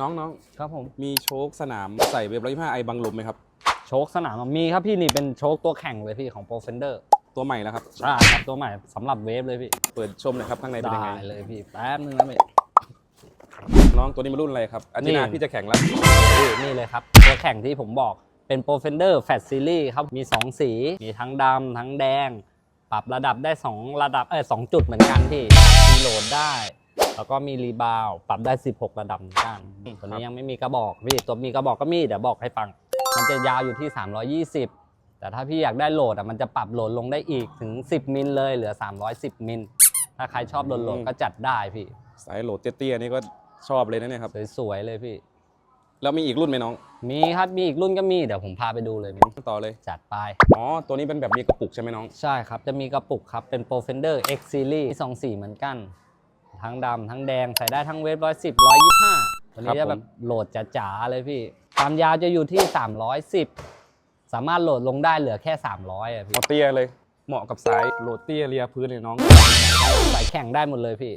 น้องน้องครับผมมีโชคสนามใส่เวฟร้อยห้าไอบังลมไหมครับ โชคสนามมีครับพี่นี่เป็นโชคตัวแข่งเลยพี่ของโปรเฟนเดอร์ตัวใหม่แล้วครับใช่ครับตัวใหม่สำหรับเวฟเลยพี่ เปิดชมหน่อยครับข้างในเป็นได้ยังไงเลยพี่แป๊บนึงนะพี่น้องตัวนี้มารุ่นอะไรครับอาทิตย์หน้านี่พี่จะแข่งแล้วนี่นี่เลยครับ ตัวแข่งที่ผมบอกเป็น p r o f e n d e r Fat Series ครับมี 2 สี มีทั้งดำทั้งแดง ปรับระดับได้ 2 ระดับเออสจุดเหมือนกันพี่มีโหลดได้ แล้วก็มีรีบาวปรับได้ 16 ระดับเหมือนกันตัวนี้ยังไม่มีกระบอกพี่ตัวมีกระบอกก็มีเดี๋ยวบอกให้ฟัง มันจะยาวอยู่ที่ 320 แต่ถ้าพี่อยากได้โหลดอะมันจะปรับโหลดลงได้อีกถึง 10 มิลเลยเหลือ 310 มิลถ้าใครชอบโหลดโหลดก็จัดได้พี่สายโหลดเตี้ยๆนี่ก็ชอบเลยนะเนี่ยครับสวยๆเลยพี่ แล้วมีอีกรุ่นไหมน้อง มีครับมีอีกรุ่นก็มีเดี๋ยวผมพาไปดูเลยมีต่อเลยจัดไปอ๋อตัวนี้เป็นแบบมีกระปุกใช่ไหมน้อง ใช่ครับจะมีกระปุกครับเป็น Pro Fender X Series ที่สองสีเหมือนกัน ทั้งดำทั้งแดงใส่ได้ทั้งเวฟร้อยสิบร้อยยี่ห้าตัวครันี้บจะแบบโหลดจ๋าๆเลยพี่ความยาวจะอยู่ที่ 310 สามารถโหลดลงได้เหลือแค่ 300อะพี่เอาเตี้ยเลยเหมาะกับสายโหลดเตี้ยเลียพื้นเลยน้องสายแข่งได้หมดเลยพี่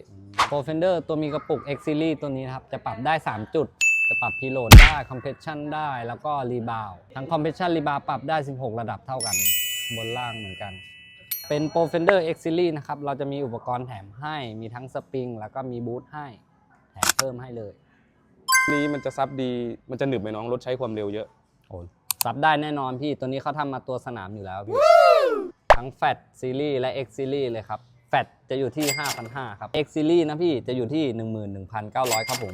Pro Fender ตัวมีกระปุก X Series ตัวนี้นะครับ จะปรับได้ 3 จุด จะปรับพีโหลดได้ Compression ได้แล้วก็รีบาวทั้ง Compression รีบาวปรับได้ 16 ระดับเท่ากัน บนล่างเหมือนกัน เป็น Pro Fender X Series นะครับ เราจะมีอุปกรณ์แถมให้ มีทั้งสปริง แล้วก็มีบูทให้ แถมเพิ่มให้เลย นี้มันจะซับดี มันจะหนึบไหมน้อง รถใช้ความเร็วเยอะ โอ้ซับได้แน่นอนพี่ ตัวนี้เขาทำมาตัวสนามอยู่แล้วพี่ ทั้ง Fat Series และ X Series เลยครับ Fat จะอยู่ที่ 5,500 ครับ X Series นะพี่ จะอยู่ที่ 11,900 ครับผม